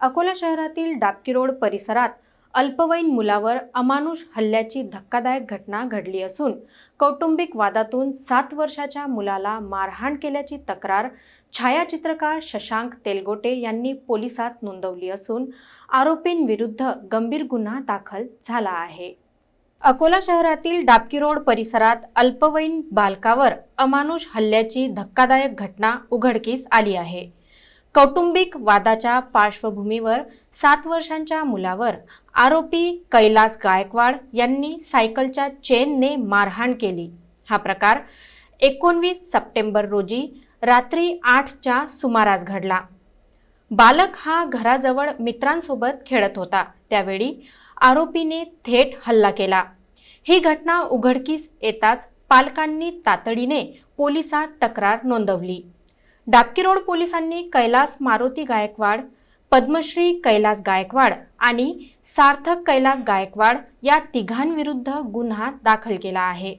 अकोला शहरातील डाबकी रोड परिसरात अल्पवयीन मुलावर अमानुष हल्ल्याची धक्कादायक घटना घडली असून कौटुंबिक वादातून सात वर्षाच्या मुलाला मारहाण केल्याची तक्रार छायाचित्रकार शशांक तेलगोटे यांनी पोलिसात नोंदवली असून आरोपींविरुद्ध गंभीर गुन्हा दाखल झाला आहे. अकोला शहरातील डाबकी रोड परिसरात अल्पवयीन बालकावर अमानुष हल्ल्याची धक्कादायक घटना उघडकीस आली आहे. कौटुंबिक वादाच्या पार्श्वभूमीवर सात वर्षांच्या मुलावर आरोपी कैलास गायकवाड यांनी सायकलच्या चेनने मारहाण केली. हा प्रकार एकोणवीस सप्टेंबर रोजी रात्री आठच्या सुमारास घडला. बालक हा घराजवळ मित्रांसोबत खेळत होता. त्यावेळी आरोपीने थेट हल्ला केला. ही घटना उघडकीस येताच पालकांनी तातडीने पोलिसात तक्रार नोंदवली. डाबकी रोड पोलिसांनी कैलास मारुती गायकवाड पद्मश्री कैलास गायकवाड आणि सार्थक कैलास गायकवाड या तिघांविरुद्ध गुन्हा दाखल केला आहे.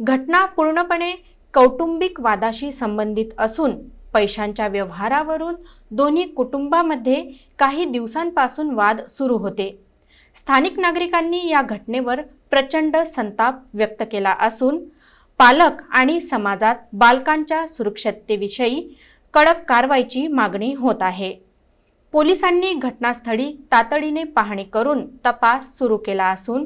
घटना पूर्णपणे कौटुंबिक वादाशी संबंधित असून पैशांच्या व्यवहारावरून दोन्ही कुटुंबामध्ये काही दिवसांपासून वाद सुरू होते. स्थानिक नागरिकांनी या घटनेवर प्रचंड संताप व्यक्त केला असून पालक आणि समाजात बालकांच्या सुरक्षिततेविषयी कडक कारवाईची मागणी होत आहे. पोलिसांनी घटनास्थळी तातडीने पाहणी करून तपास सुरू केला असून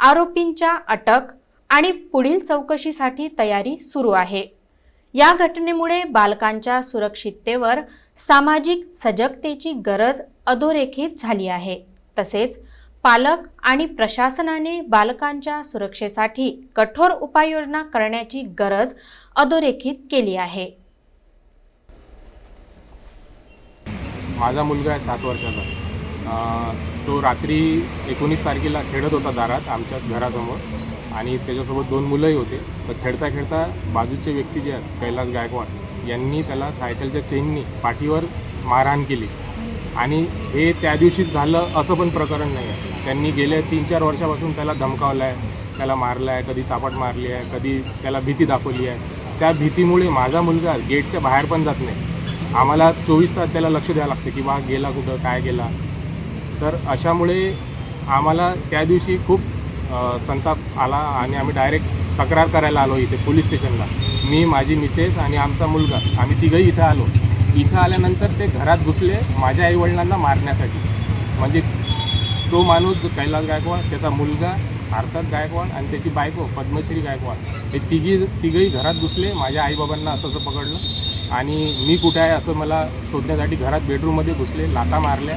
आरोपींच्या अटक आणि पुढील चौकशीसाठी तयारी सुरू आहे. या घटनेमुळे बालकांच्या सुरक्षिततेवर सामाजिक सजगतेची गरज अधोरेखित झाली आहे. तसेच पालक आणि प्रशासनाने बालकांच्या सुरक्षेसाठी कठोर उपाययोजना करण्याची गरज अधोरेखित केली आहे. माझा मुलगा आहे सात वर्षाचा. तो रात्री एकोणीस तारखेला खेळत होता दारात आमच्याच घरासमोर आणि त्याच्यासोबत दोन मुलंही होते. तर खेळता खेळता बाजूचे व्यक्ती जे आहेत कैलास गायकवाड यांनी त्याला सायकलच्या चेननी पाठीवर मारहाण केली. आणि हे त्या दिवशीच झालं असं पण प्रकरण नाही आहे. त्यांनी गेल्या तीन चार वर्षापासून त्याला धमकावलं आहे त्याला मारलं आहे कधी चापट मारली आहे कधी त्याला भीती दाखवली आहे. त्या भीतीमुळे माझा मुलगा गेटच्या बाहेर पण जात नाही. आम्हाला चोवीस तास त्याला लक्ष द्यावं लागतं की बा गेला कुठं काय गेला? तर अशामुळे आम्हाला त्या दिवशी खूप संताप आला आणि आम्ही डायरेक्ट तक्रार करायला आलो इथे पोलीस स्टेशनला. मी माझी मिसेस आणि आमचा मुलगा आम्ही तिघंही इथं आलो. इथं आल्यानंतर ते घरात घुसले माझ्या आईवडिलांना मारण्यासाठी. म्हणजे तो माणूस जो कैलास गायकवाड त्याचा मुलगा सार्थक गायकवाड आणि त्याची बायको पद्मश्री गायकवाड हे तिघी तिघंही घरात घुसले. माझ्या आईबाबांना असं असं पकडलं. आणि मी कुठे आहे असं मला शोधण्यासाठी घरात बेडरूममध्ये घुसले लाता मारल्या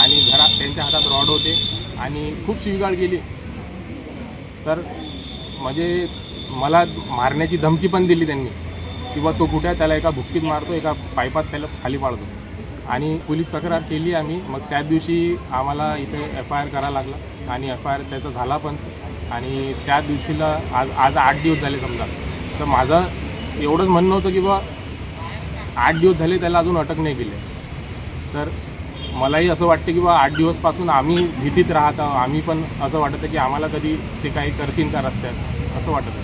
आणि घरात त्यांच्या हातात रॉड होते आणि खूप शिवगाळ केली. तर म्हणजे मला मारण्याची धमकी पण दिली त्यांनी. किंवा तो कुठे आहे त्याला एका भुक्कीत मारतो एका पायपात त्याला खाली पाडतो. आणि पोलीस तक्रार केली आम्ही. मग त्याच दिवशी आम्हाला इथे एफ आय आर करायला लागला आणि एफ आय आर त्याचा झाला पण. आणि त्या दिवशीला आज आज आठ दिवस झाले समजा. तर माझं एवढंच म्हणणं होतं की बा आठ दिवस झाले त्याला अजून अटक नाही केली. तर मलाही असं वाटतं की बा आठ दिवसपासून आम्ही भीतीत राहत आहोत. आम्ही पण असं वाटतं की आम्हाला कधी ते काही करतील का रस्त्यात. असं वाटत आहे